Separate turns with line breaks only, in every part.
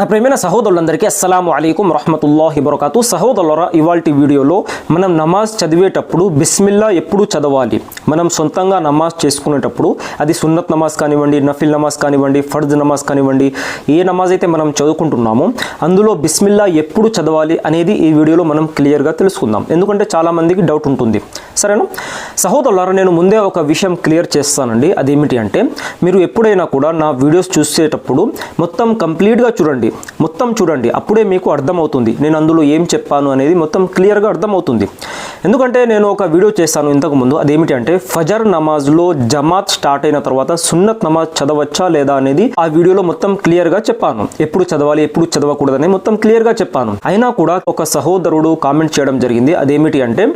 నా ప్రేమైన సహోదరులందరికీ అస్సలం అలైకుం రహమతుల్లాహి బరకాతు. సహోదరులరా ఇవాల్టి వీడియోలో మనం నమాజ్ చదివేటప్పుడు బిస్మిల్లా ఎప్పుడు చదవాలి? మనం సొంతంగా నమాజ్ చేసుకునేటప్పుడు అది సున్నత్ నమాజ్ కానివ్వండి నఫిల్ నమాజ్ కానివ్వండి ఫర్జ్ నమాజ్ కానివ్వండి ఏ నమాజ్ అయితే మనం చదువుకుంటున్నామో అందులో బిస్మిల్లా ఎప్పుడు చదవాలి అనేది ఈ వీడియోలో మనం క్లియర్గా తెలుసుకుందాం. ఎందుకంటే చాలామందికి డౌట్ ఉంటుంది. సరేనా? సహోదరులారా నేను ముందే ఒక విషయం క్లియర్ చేస్తానండి. అదేమిటి అంటే మీరు ఎప్పుడైనా కూడా నా వీడియోస్ చూసేటప్పుడు మొత్తం కంప్లీట్గా చూడండి. మొత్తం చూడండి. అప్పుడే మీకు అర్థమవుతుంది. నేను అందులో ఏం చెప్పాను అనేది మొత్తం క్లియర్గా అర్థమవుతుంది. ఎందుకంటే నేను ఒక వీడియో చేశాను ఇంతకుముందు అదేమిటి అంటే ఫజర్ నమాజ్లో జమాత్ స్టార్ట్ అయిన తర్వాత సున్నత్ నమాజ్ చదవచ్చా లేదా అనేది ఆ వీడియోలో మొత్తం క్లియర్గా చెప్పాను. ఎప్పుడు చదవాలి ఎప్పుడు చదవకూడదని మొత్తం క్లియర్గా చెప్పాను. అయినా కూడా ఒక సహోదరుడు కామెంట్ చేయడం జరిగింది. అదేమిటి అంటే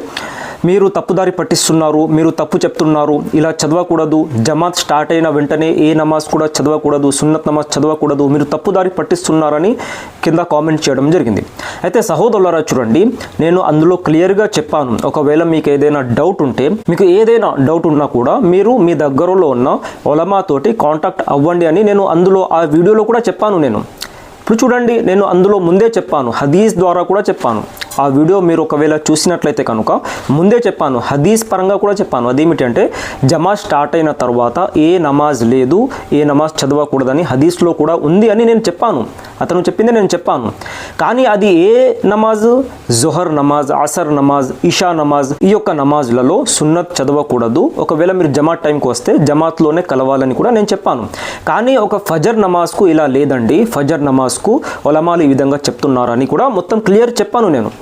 మీరు తప్పుదారి పట్టిస్తున్నారు మీరు తప్పు చెప్తున్నారు ఇలా చదవకూడదు జమాత్ స్టార్ట్ అయిన వెంటనే ఏ నమాజ్ కూడా చదవకూడదు సున్నత్ నమాజ్ చదవకూడదు మీరు తప్పుదారి పట్టిస్తున్నారని కింద కామెంట్ చేయడం జరిగింది. అయితే సహోదరులారా చూడండి నేను అందులో క్లియర్గా చెప్పాను. ఒకవేళ మీకు ఏదైనా డౌట్ ఉంటే మీకు ఏదైనా డౌట్ ఉన్నా కూడా మీరు మీ దగ్గరలో ఉన్న ఒలమాతోటి కాంటాక్ట్ అవ్వండి అని నేను అందులో ఆ వీడియోలో కూడా చెప్పాను నేను. ఇప్పుడు చూడండి నేను అందులో ముందే చెప్పాను హదీస్ ద్వారా కూడా చెప్పాను. ఆ వీడియో మీరు ఒకవేళ చూసినట్లయితే కనుక ముందే చెప్పాను హదీస్ పరంగా కూడా చెప్పాను. అదేమిటంటే జమాజ్ స్టార్ట్ అయిన తర్వాత ఏ నమాజ్ లేదు ఏ నమాజ్ చదవకూడదని హదీస్లో కూడా ఉంది అని నేను చెప్పాను. అతను చెప్పింది నేను చెప్పాను. కానీ అది ఏ నమాజ్? జొహర్ నమాజ్ అసర్ నమాజ్ ఇషా నమాజ్ ఈ యొక్క నమాజ్లలో సున్నత్ చదవకూడదు. ఒకవేళ మీరు జమాత్ టైంకి వస్తే జమాత్లోనే కలవాలని కూడా నేను చెప్పాను. కానీ ఒక ఫజర్ నమాజ్కు ఇలా లేదండి. ఫజర్ నమాజ్కు ఒలమాలు ఈ విధంగా చెప్తున్నారని కూడా మొత్తం క్లియర్ చెప్పాను నేను.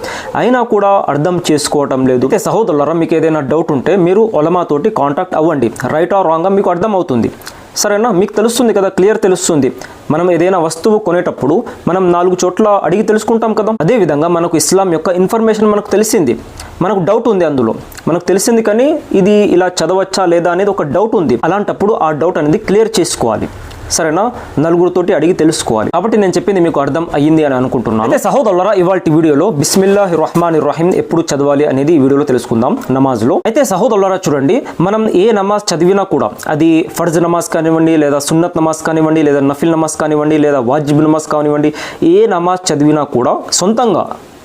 అయినా కూడా అర్థం చేసుకోవటం లేదు. అయితే సహోదరులరా మీకు ఏదైనా డౌట్ ఉంటే మీరు ఒలమాతోటి కాంటాక్ట్ అవ్వండి. రైట్ ఆర్ రాంగ్ మీకు అర్థం అవుతుంది సరేనా? మీకు తెలుస్తుంది కదా క్లియర్ తెలుస్తుంది. మనం ఏదైనా వస్తువు కొనేటప్పుడు మనం నాలుగు చోట్ల అడిగి తెలుసుకుంటాం కదా? అదే విధంగా మనకు ఇస్లాం యొక్క ఇన్ఫర్మేషన్ మనకు తెలిసింది. మనకు డౌట్ ఉంది అందులో. మనకు తెలిసింది కానీ ఇది ఇలా చదవచ్చా లేదా అనేది ఒక డౌట్ ఉంది. అలాంటప్పుడు ఆ డౌట్ అనేది క్లియర్ చేసుకోవాలి. సరేనా? నలుగురితోటి అడిగి తెలుసుకోవాలి. కాబట్టి నేను చెప్పింది మీకు అర్థం అయ్యింది అని అనుకుంటున్నాను. అయితే సహోదరులరా ఇవాళ వీడియోలో బిస్మిల్లా రహమాన్ రహీం ఎప్పుడు చదవాలి అనేది ఈ వీడియోలో తెలుసుకుందాం నమాజ్లో. అయితే సహోదరులరా చూడండి మనం ఏ నమాజ్ చదివినా కూడా అది ఫర్జ్ నమాజ్ కానివ్వండి లేదా సున్నత్ నమాజ్ కానివ్వండి లేదా నఫిల్ నమాజ్ కానివ్వండి లేదా వాజిబ్ నమాజ్ కానివ్వండి ఏ నమాజ్ చదివినా కూడా సొంతంగా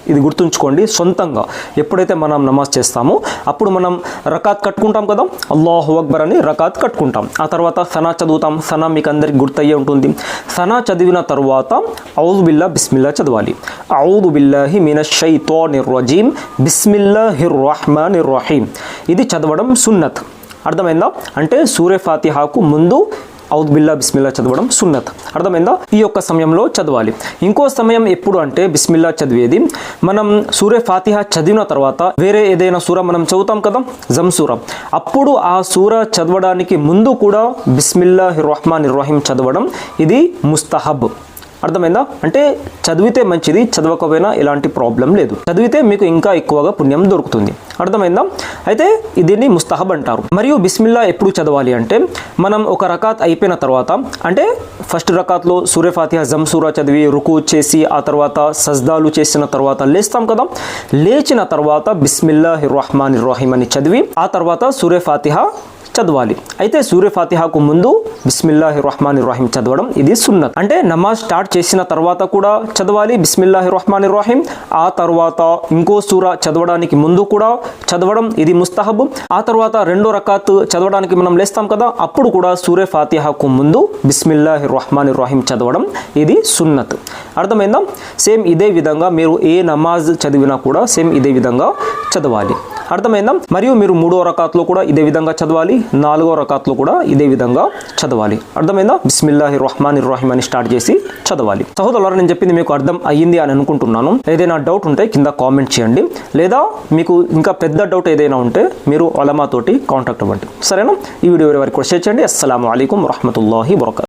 ఇది గుర్తుంచుకోండి సొంతంగా. ఎప్పుడైతే మనం నమాజ్ చేస్తామో అప్పుడు మనం రకాత్ కట్టుకుంటాం కదా? అల్లాహు అక్బర్ అని రకాత్ కట్టుకుంటాం. ఆ తర్వాత సనా చదువుతాం. సనా మీకు అందరికి గుర్తయ్యే ఉంటుంది. సనా చదివిన తర్వాత ఔదు బిల్లా బిస్మిల్లా చదవాలి. ఔదు బిల్లాహి మిన షైతానిర్ రజీం. బిస్మిల్లాహిర్ రహమానిర్ రహీం. ఇది చదవడం సున్నత్. అర్థమైందా? అంటే సూర్య ఫాతిహాకు ముందు ఔద్ బిల్లా బిస్మిల్లా చదవడం సున్నత్. అర్థమైందా? ఈ యొక్క సమయంలో చదవాలి. ఇంకో సమయం ఎప్పుడు అంటే బిస్మిల్లా చదివేది? మనం సూర్య ఫాతిహా చదివిన తర్వాత వేరే ఏదైనా సూర మనం చదువుతాం కదా? జంసూర సూర. అప్పుడు ఆ సూర చదవడానికి ముందు కూడా బిస్మిల్లా రహమాన్ రహీం చదవడం. ఇది ముస్తహబ్. అర్థమైందా? అంటే చదివితే మంచిది చదవకపోయినా ఎలాంటి ప్రాబ్లం లేదు. చదివితే మీకు ఇంకా ఎక్కువగా పుణ్యం దొరుకుతుంది. అర్థమైందా? అయితే దీన్ని ముస్తహబ్ అంటారు. మరియు బిస్మిల్లా ఎప్పుడు చదవాలి అంటే మనం ఒక రకాత్ అయిపోయిన తర్వాత అంటే ఫస్ట్ రకాత్లో సూర్యఫాతిహ జంసూరా చదివి రుకు చేసి ఆ తర్వాత సజ్దాలు చేసిన తర్వాత లేస్తాం కదా? లేచిన తర్వాత బిస్మిల్లా రహమాన్ రహీం అని చదివి ఆ తర్వాత సూర్యఫాతిహ చదవాలి. అయితే సూర్య ఫాతిహాకు ముందు బిస్మిల్లాహి రహమాన్ రహీం చదవడం ఇది సున్నత్. అంటే నమాజ్ స్టార్ట్ చేసిన తర్వాత కూడా చదవాలి బిస్మిల్లాహి రహమాన్ రహీం ఆ తర్వాత ఇంకో సూర చదవడానికి ముందు కూడా చదవడం ఇది ముస్తహబ్. ఆ తర్వాత రెండో రకాత్ చదవడానికి మనం లేస్తాం కదా? అప్పుడు కూడా సూర్య ఫాతిహాకు ముందు బిస్మిల్లాహి రహమాన్ రహీం చదవడం ఇది సున్నత్. అర్థమైందా? సేమ్ ఇదే విధంగా మీరు ఏ నమాజ్ చదివినా కూడా సేమ్ ఇదే విధంగా చదవాలి. అర్థమైందా? మరియు మీరు మూడో రకాత్లో కూడా ఇదే విధంగా చదవాలి నాలుగో రకాత్లో కూడా ఇదే విధంగా చదవాలి. అర్థమైందా? బిస్మిల్లాహి రహమాన్ రహీం అని స్టార్ట్ చేసి చదవాలి. సహోదరులారా నేను చెప్పింది మీకు అర్థం అయ్యింది అని అనుకుంటున్నాను. ఏదైనా డౌట్ ఉంటే కింద కామెంట్ చేయండి. లేదా మీకు ఇంకా పెద్ద డౌట్ ఏదైనా ఉంటే మీరు అలమాతోటి కాంటాక్ట్ అవ్వండి. సరేనా? ఈ వీడియో వరకు షేర్ చేయండి. అస్సలం అయికం వరహమూల వరకatu